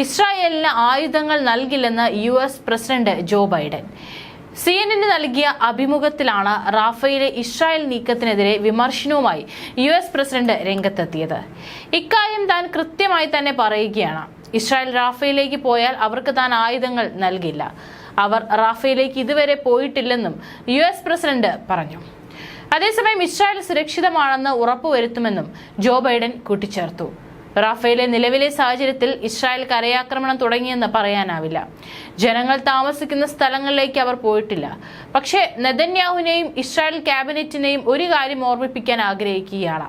ഇസ്രായേലിന് ആയുധങ്ങൾ നൽകില്ലെന്ന് U S president Joe Biden. C N എന്നിന് നൽകിയ അഭിമുഖത്തിലാണ് റാഫയിലെ ഇസ്രായേൽ നീക്കത്തിനെതിരെ വിമർശനവുമായി യു എസ് പ്രസിഡന്റ് രംഗത്തെത്തിയത്. ഇക്കാര്യം താൻ കൃത്യമായി തന്നെ പറയുകയാണ്. ഇസ്രായേൽ റാഫയിലേക്ക് പോയാൽ അവർക്ക് താൻ ആയുധങ്ങൾ നൽകില്ല. അവർ റാഫയിലേക്ക് ഇതുവരെ പോയിട്ടില്ലെന്നും യു എസ് പ്രസിഡന്റ് പറഞ്ഞു. അതേസമയം ഇസ്രായേൽ സുരക്ഷിതമാണെന്ന് ഉറപ്പുവരുത്തുമെന്നും ജോ ബൈഡൻ കൂട്ടിച്ചേർത്തു. റാഫേലെ നിലവിലെ സാഹചര്യത്തിൽ ഇസ്രായേൽ കരയാക്രമണം തുടങ്ങിയെന്ന് പറയാനാവില്ല. ജനങ്ങൾ താമസിക്കുന്ന സ്ഥലങ്ങളിലേക്ക് അവർ പോയിട്ടില്ല. പക്ഷേ നെതന്യാഹുവിനെയും ഇസ്രായേൽ ക്യാബിനറ്റിനെയും ഒരു കാര്യം ഓർമ്മിപ്പിക്കാൻ ആഗ്രഹിക്കുകയാണ്.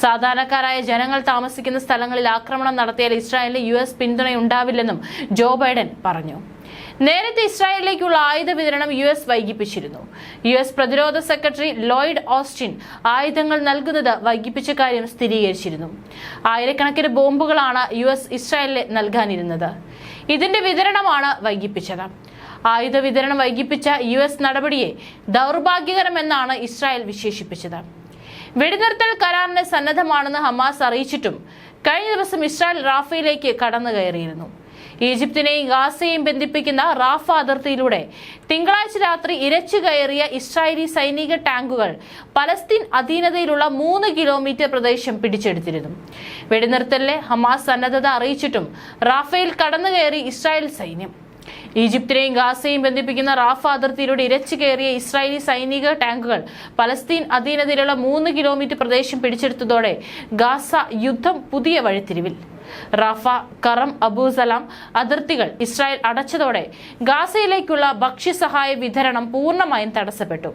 സാധാരണക്കാരായ ജനങ്ങൾ താമസിക്കുന്ന സ്ഥലങ്ങളിൽ ആക്രമണം നടത്തിയാൽ ഇസ്രായേലിന് യു എസ് പിന്തുണയുണ്ടാവില്ലെന്നും ജോ ബൈഡൻ പറഞ്ഞു. നേരത്തെ ഇസ്രായേലിലേക്കുള്ള ആയുധ വിതരണം യു എസ് വൈകിപ്പിച്ചിരുന്നു. യു എസ് പ്രതിരോധ സെക്രട്ടറി ലോയിഡ് ഓസ്റ്റിൻ ആയുധങ്ങൾ നൽകുന്നത് വൈകിപ്പിച്ച കാര്യം സ്ഥിരീകരിച്ചിരുന്നു. ആയിരക്കണക്കിന് ബോംബുകളാണ് യു എസ് ഇസ്രായേലിന് നൽകാനിരുന്നത്. ഇതിന്റെ വിതരണമാണ് വൈകിപ്പിച്ചത്. ആയുധ വിതരണം വൈകിപ്പിച്ച യു എസ് നടപടിയെ ദൗർഭാഗ്യകരമെന്നാണ് ഇസ്രായേൽ വിശേഷിപ്പിച്ചത്. വെടിനിർത്തൽ കരാറിന് സന്നദ്ധമാണെന്ന് ഹമാസ് അറിയിച്ചിട്ടും കഴിഞ്ഞ ദിവസം ഇസ്രായേൽ റാഫയിലേക്ക് കടന്നു കയറിയിരുന്നു ഈജിപ്തിനെയും ഗാസയെയും ബന്ധിപ്പിക്കുന്ന റാഫ അതിർത്തിയിലൂടെ തിങ്കളാഴ്ച രാത്രി ഇരച്ചു കയറിയ ഇസ്രായേലി സൈനിക ടാങ്കുകൾ പലസ്തീൻ അധീനതയിലുള്ള മൂന്ന് കിലോമീറ്റർ പ്രദേശം പിടിച്ചെടുത്തിരുന്നു. വെടിനിർത്തലിലെ ഹമാസ് സന്നദ്ധത അറിയിച്ചിട്ടും റാഫയിൽ കടന്നു കയറി ഇസ്രായേൽ സൈന്യം. ഈജിപ്തിനെയും ഗാസയെയും ബന്ധിപ്പിക്കുന്ന റാഫ അതിർത്തിയിലൂടെ ഇരച്ചു കയറിയ ഇസ്രായേലി സൈനിക ടാങ്കുകൾ പലസ്തീൻ അധീനതയിലുള്ള മൂന്ന് കിലോമീറ്റർ പ്രദേശം പിടിച്ചെടുത്തതോടെ ഗാസ യുദ്ധം പുതിയ വഴിത്തിരിവിൽ. റാഫ കറം അബൂസലാം അതിർത്തികൾ ഇസ്രായേൽ അടച്ചതോടെ ഗാസയിലേക്കുള്ള ഭക്ഷ്യസഹായ വിതരണം പൂർണമായും തടസ്സപ്പെട്ടു.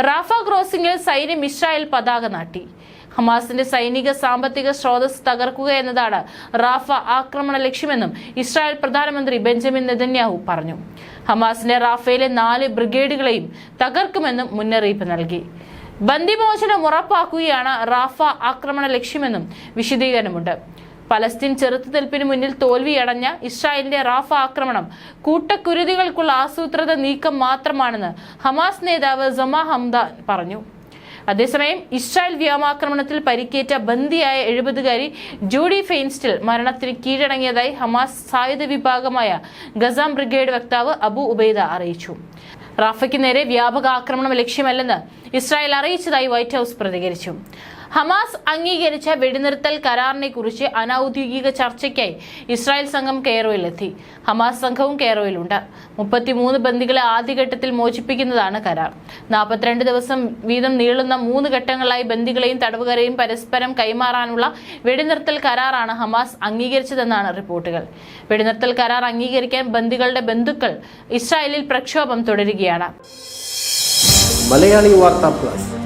റാഫ ക്രോസിംഗിൽ സൈന്യം ഇസ്രായേൽ പതാക നാട്ടി. ഹമാസിന്റെ സൈനിക സാമ്പത്തിക സ്രോതസ് തകർക്കുക എന്നതാണ് റാഫ ആക്രമണ ലക്ഷ്യമെന്നും ഇസ്രായേൽ പ്രധാനമന്ത്രി ബെഞ്ചമിൻ നെതന്യാഹു പറഞ്ഞു. ഹമാസിന്റെ റാഫയിലെ നാല് ബ്രിഗേഡുകളെയും തകർക്കുമെന്നും മുന്നറിയിപ്പ് നൽകി. ബന്ദിമോചനം ഉറപ്പാക്കുകയാണ് റാഫ ആക്രമണ ലക്ഷ്യമെന്നും വിശദീകരണമുണ്ട്. പലസ്തീൻ ചെറുത്തുനിൽപ്പിന് മുന്നിൽ തോൽവിയടഞ്ഞ ഇസ്രായേലിന്റെ റാഫ ആക്രമണം കൂട്ടക്കുരുതികൾക്കുള്ള ആസൂത്രിത നീക്കം മാത്രമാണെന്ന് ഹമാസ് നേതാവ് ജമാ ഹംദാൻ പറഞ്ഞു. അതേസമയം ഇസ്രായേൽ വ്യോമാക്രമണത്തിൽ പരിക്കേറ്റ ബന്ദിയായ എഴുപതുകാരി ജൂഡി ഫെയിൻസ്റ്റിൽ മരണത്തിന് കീഴടങ്ങിയതായി ഹമാസ് സായുധ വിഭാഗമായ ഗസാം ബ്രിഗേഡ് വക്താവ് അബു ഉബൈദ അറിയിച്ചു. റാഫയ്ക്ക് നേരെ വ്യാപക ആക്രമണം ലക്ഷ്യമല്ലെന്ന് ഇസ്രായേൽ അറിയിച്ചതായി വൈറ്റ് ഹൌസ് പ്രതികരിച്ചു. ഹമാസ് അംഗീകരിച്ച വെടിനിർത്തൽ കരാറിനെ കുറിച്ച് അനൌദ്യോഗിക ചർച്ചയ്ക്കായി ഇസ്രായേൽ സംഘം കെയറോയിലെത്തി. ഹമാസ് സംഘവും കെയറോയിലുണ്ട്. മുപ്പത്തിമൂന്ന് ബന്ദികളെ ആദ്യഘട്ടത്തിൽ മോചിപ്പിക്കുന്നതാണ് കരാർ. നാൽപ്പത്തിരണ്ട് ദിവസം വീതം നീളുന്ന മൂന്ന് ഘട്ടങ്ങളായി ബന്ദികളെയും തടവുകാരെയും പരസ്പരം കൈമാറാനുള്ള വെടിനിർത്തൽ കരാറാണ് ഹമാസ് അംഗീകരിച്ചതെന്നാണ് റിപ്പോർട്ടുകൾ. വെടിനിർത്തൽ കരാർ അംഗീകരിക്കാൻ ബന്ദികളുടെ ബന്ധുക്കൾ ഇസ്രായേലിൽ പ്രക്ഷോഭം തുടരുകയാണ്. Malayali Vartha plus.